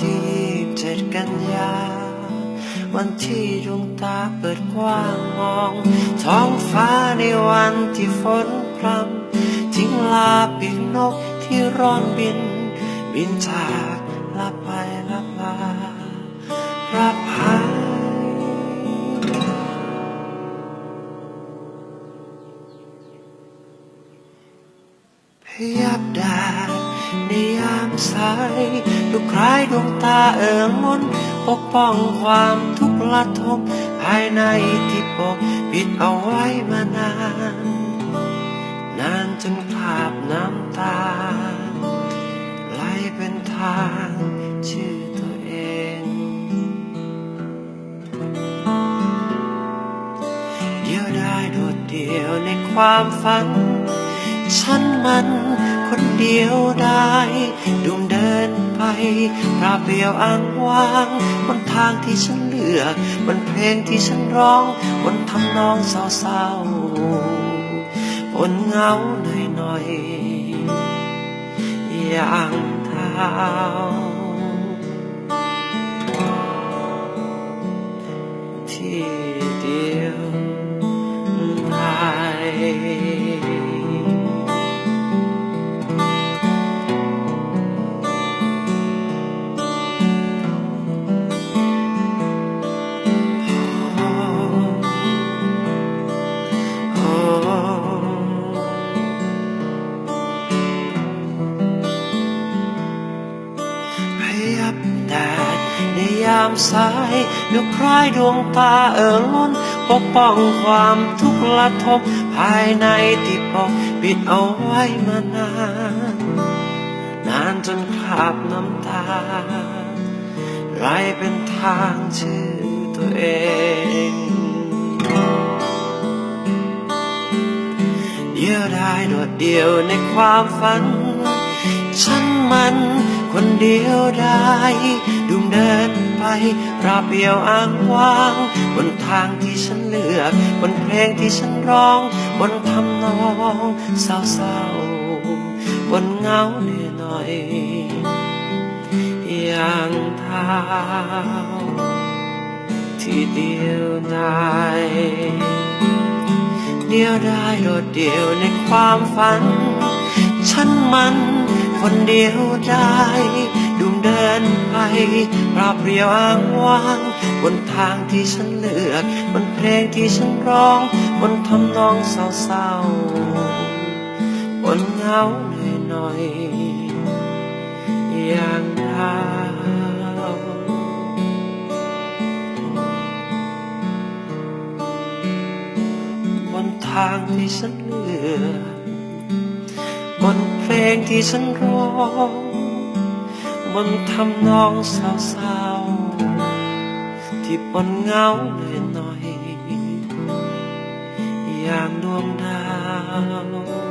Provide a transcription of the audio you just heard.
ที่27กันยา วันที่ดวงตาเปิดกว้างมอง ท้องฟ้าในวันที่ฝนพรำทิ้งลาปีกนกที่ร้อนบิน บินจากลับไปลับลารับหายพยับดา ยามสายลูคล้ายดวงตาเอิงมนปกป้องความทุกข์ละทมภายในที่ปกปิดเอาไว้มานาน นานจนคาบน้ำตาไหลเป็นทางชื่อตัวเอง เดียวได้โดดเดี่ยวในความฝัน ฉันมัน เดียวได้ดุมเดินไปพราเปลี่ยวอ้างว้างบนทางที่ฉันเลือกบนเพลงที่ฉันร้องบนทำนองเศร้าๆบนเงาหน่อยๆอย่างเท้าที่เดียวได้พยั บแดดในยามสายลูกคล้ายดวงตาเอิงล้นปกป้องความทุกข์ละทมภายในที่ปกปิดเอาไว้มานาน นานจนคราบน้ำตาไหลเป็นทางชื่อตัวเองเดียวได้โดดเดียวในความฝัน ฉันมัน คนเดียวได้ดุมเดินไปราบเปียวอ้างว้าง บนทางที่ฉันเลือก บนเพลงที่ฉันร้อง บนทำนองเศร้าๆบนเงาเหนื่อยหน่อยอย่างเท้าที่เดียวได้เดียวได้โดดเดี่ยวในความฝัน ฉันมัน คนเดียวได้ดุมเดินไปปราบเรียวอ้างว้าง บนทางที่ฉันเลือก บนเพลงที่ฉันร้อง บนทำนองเศร้าๆบนเงาหน่อยๆอย่างเท้าบนทางที่ฉันเลือกบน งที่ฉันร้องบนทำนองเศร้าๆที่ปนเงาหน่อยๆอย่างดวงดาว